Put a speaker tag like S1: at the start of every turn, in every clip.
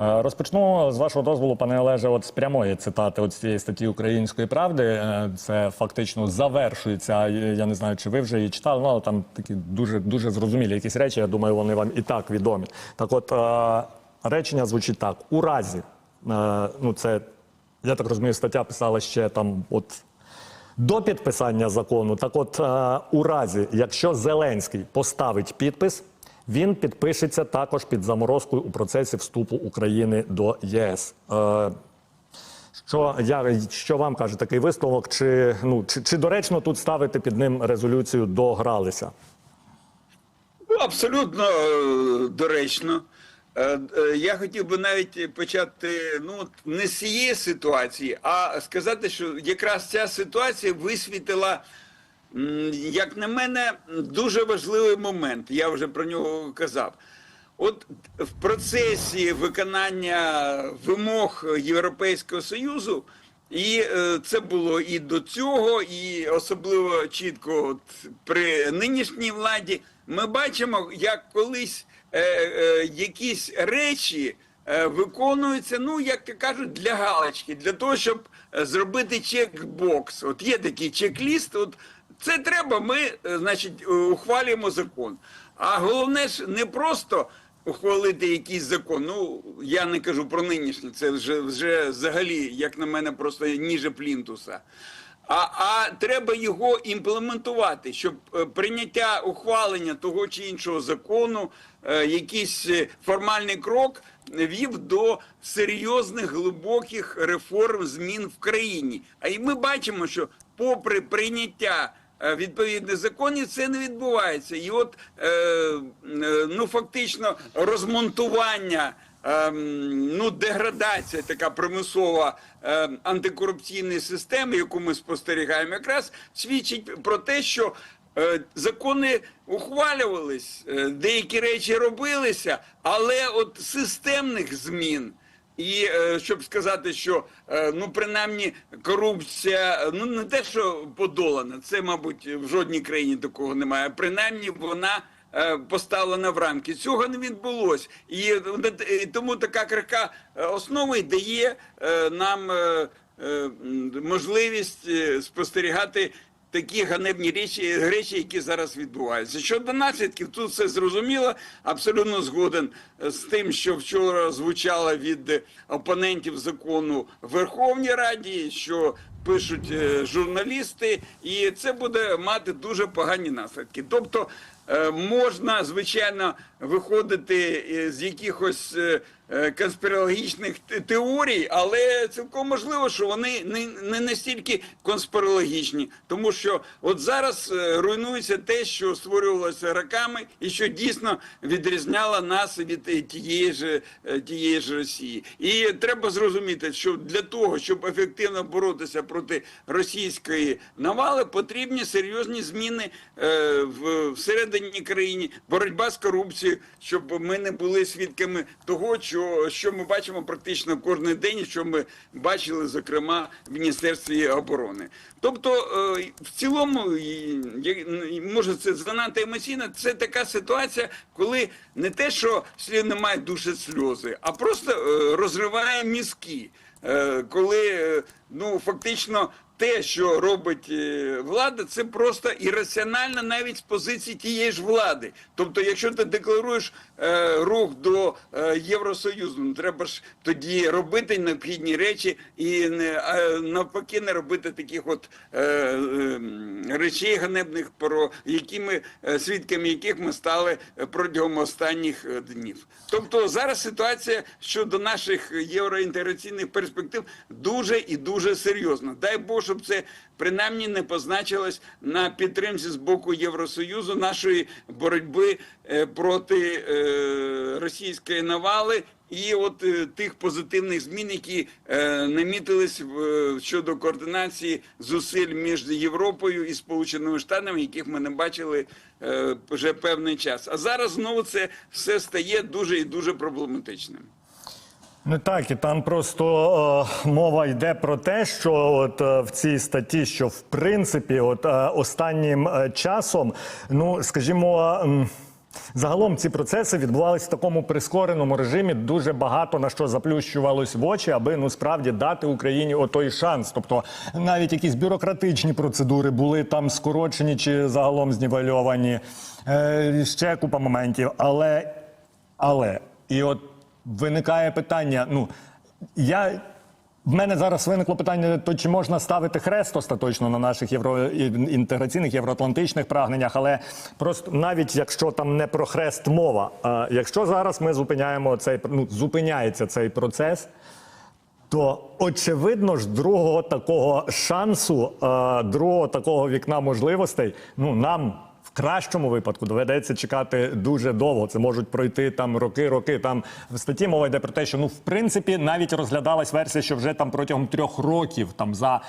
S1: Е, Розпочну з вашого дозволу, пане Олеже, от з прямої цитати от з цієї статті Української правди. Е, Це фактично завершується. Я не знаю, чи ви вже її читали, але там такі дуже дуже зрозумілі якісь речі. Я думаю, вони вам і так відомі. Так, от е, речення звучить так: у разі, ну це я так розумію, стаття писала ще там, от до підписання закону. Так, от у разі, якщо Зеленський поставить підпис, він підпишеться також під заморозкою у процесі вступу України до ЄС. Е, що я що вам каже такий висновок? Чи ну чи, чи доречно тут ставити під ним резолюцію догралися?
S2: Ну, Абсолютно е, доречно. Е, Я хотів би навіть почати ну, не з цієї ситуації, а сказати, що якраз ця ситуація висвітила, як на мене, дуже важливий момент. Я вже про нього казав. От в процесі виконання вимог Європейського Союзу, і е, це було і до цього, і особливо чітко от, при нинішній владі, ми бачимо, як колись е, е, якісь речі е, виконуються, ну як кажуть, для галочки, для того, щоб е, зробити чекбокс. От є такий чек-ліст. От це треба. Ми, е, значить, е, ухвалюємо закон. А головне ж не просто ухвалити якийсь закон. Ну я не кажу про нинішній, це вже вже взагалі, як на мене, просто ніже плінтуса. А, а треба його імплементувати, щоб е, прийняття ухвалення того чи іншого закону, е, якийсь формальний крок вів до серйозних глибоких реформ змін в країні. А і ми бачимо, що попри прийняття е, відповідних законів, це не відбувається. І от е, е, ну фактично розмонтування. Ну, деградація така примусова антикорупційної системи, яку ми спостерігаємо, якраз свідчить про те, що закони ухвалювались, деякі речі робилися, але от системних змін. І е, щоб сказати, що е, ну принаймні корупція, ну не те, що подолана, це, мабуть, в жодній країні такого немає. Принаймні вона е, поставлена в рамки. Цього не відбулося. І, тому така крихка е, основа й дає нам можливість спостерігати такі ганебні речі, речі, які зараз відбуваються. Щодо наслідків, тут все зрозуміло. Абсолютно згоден з тим, що вчора звучало від опонентів закону Верховній Раді, що пишуть е, журналісти, і це буде мати дуже погані наслідки. Тобто е, можна звичайно виходити е, з якихось е, е, конспірологічних теорій, але цілком можливо, що вони не, не настільки конспірологічні, тому що от зараз е, руйнується те, що створювалося роками, і що дійсно відрізняло нас від е, тієї ж е, тієї ж Росії. І треба зрозуміти, що для того, щоб ефективно боротися проти російської навали, потрібні серйозні зміни е, в всередині країни, боротьба з корупцією, щоб ми не були свідками того, що, що ми бачимо практично кожен день, що ми бачили, зокрема, в Міністерстві оборони. Тобто, е, в цілому, може, це занадто емоційно, це така ситуація, коли не те, що слід немає душі сльози, а просто е, розриває мізки. Е, коли ну фактично те, що робить е, влада, це просто ірраціонально навіть з позиції тієї ж влади. Тобто, якщо ти декларуєш е, рух до е, Євросоюзу, ну, треба ж тоді робити необхідні речі і не а навпаки не робити таких от е, е, речей ганебних, про які ми е, свідками яких ми стали протягом останніх е, днів. Тобто зараз ситуація щодо наших євроінтеграційних перспектив дуже і дуже серйозна. Дай Бог, щоб це принаймні не позначилось на підтримці з боку Євросоюзу нашої боротьби е, проти е, російської навали. І от е, тих позитивних змін, які намітились в, щодо координації зусиль між Європою і Сполученими Штатами, яких ми не бачили вже певний час. А зараз знову це все стає дуже і дуже проблематичним.
S1: Ну так, і там просто е, мова йде про те, що от е, в цій статті, що в принципі, от е, останнім е, часом, ну скажімо. м, Загалом ці процеси відбувалися в такому прискореному режимі. Дуже багато на що заплющувалось в очі, аби ну справді дати Україні отой шанс. Тобто навіть якісь бюрократичні процедури були там скорочені чи загалом знівельовані. Е, ще купа моментів. Але, але і от виникає питання. Ну я. В мене зараз виникло питання: то чи можна ставити хрест остаточно на наших євроінтеграційних, євроатлантичних прагненнях, але просто навіть якщо там не про хрест мова, а якщо зараз ми зупиняємо цей ну, зупиняється цей процес, то очевидно ж другого такого шансу, е, другого такого вікна можливостей, ну нам. Кращому випадку доведеться чекати дуже довго. Це можуть пройти там роки, роки. Там в статті мова йде про те, що ну в принципі навіть розглядалась версія, що вже там протягом трьох років там за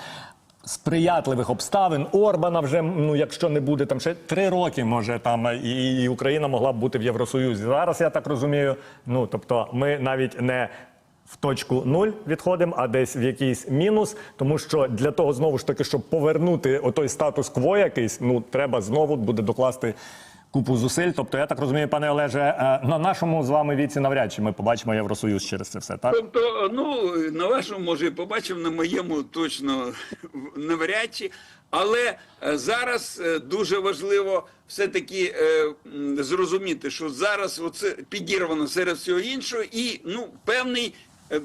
S1: сприятливих обставин Орбана вже ну, якщо не буде там ще три роки, може там і, і Україна могла б бути в Євросоюзі. Зараз я так розумію. Ну тобто, ми навіть не в точку нуль відходимо, а десь в якийсь мінус, тому що для того знову ж таки, щоб повернути отой статус-кво якийсь, ну треба знову буде докласти купу зусиль. Тобто, я так розумію, пане Олеже, е, на нашому з вами віці навряд чи ми побачимо Євросоюз через це все, так?
S2: Тобто, ну на вашому може і побачив, на моєму точно навряд чи. Але е, зараз е, дуже важливо все-таки е, зрозуміти, що зараз оце підірвано серед всього іншого, і ну певний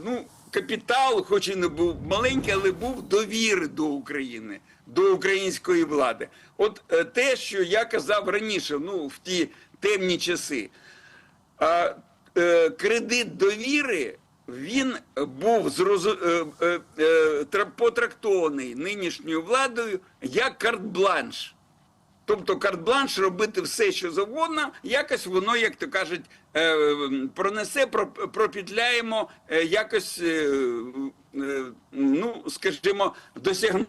S2: ну капітал, хоч і не був маленький, але був довіри до України, до української влади. От е, те, що я казав раніше, ну в ті темні часи. А е, кредит довіри він був зрозу... е, е, е, тра- потрактований нинішньою владою як карт-бланш. Тобто карт-бланш робити все, що завгодно, якось воно, як то кажуть, е, пронесе, про- пропетляємо, е, якось, е, ну, скажімо, досягнемо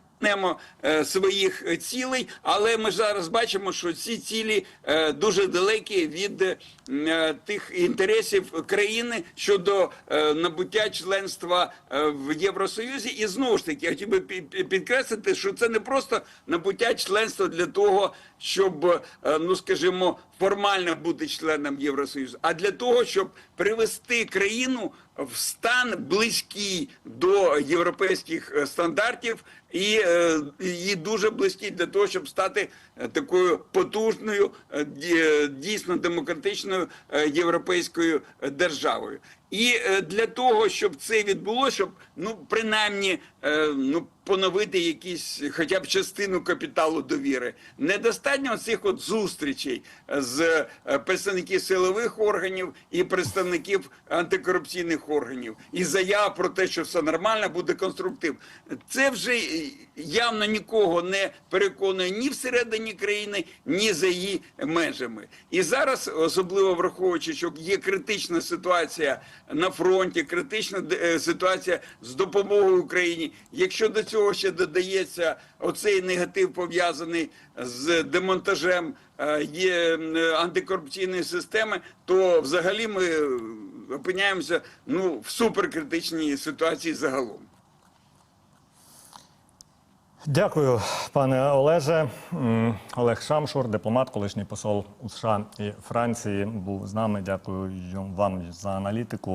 S2: е, своїх цілей, але ми зараз бачимо, що ці цілі е, дуже далекі від е, тих інтересів країни щодо е, набуття членства е, в Євросоюзі. І знову ж таки, я хотів би пі- пі- підкреслити, що це не просто набуття членства для того, щоб, е, ну скажімо, формально бути членом Євросоюзу, а для того, щоб привести країну в стан близький до європейських е, стандартів і, е, і дуже близький для того, щоб стати е, такою потужною, дійсно демократичною європейською державою. І е, для того, щоб це відбулося, щоб ну принаймні е, ну поновити якісь, хоча б частину капіталу довіри, недостатньо цих от зустрічей з е, представників силових органів і представників антикорупційних органів, і заяв про те, що все нормально, буде конструктив. Це вже явно нікого не переконує ні всередині країни, ні за її межами. І зараз, особливо враховуючи, що є критична ситуація на фронті, критична е, ситуація з допомогою Україні. Якщо до цього ще додається оцей негатив пов'язаний з демонтажем е, є е, антикорупційної системи, то взагалі ми опиняємося ну в суперкритичній ситуації загалом.
S1: Дякую, пане Олеже. Олег Шамшур, дипломат, колишній посол у США і Франції, був з нами. Дякую вам за аналітику.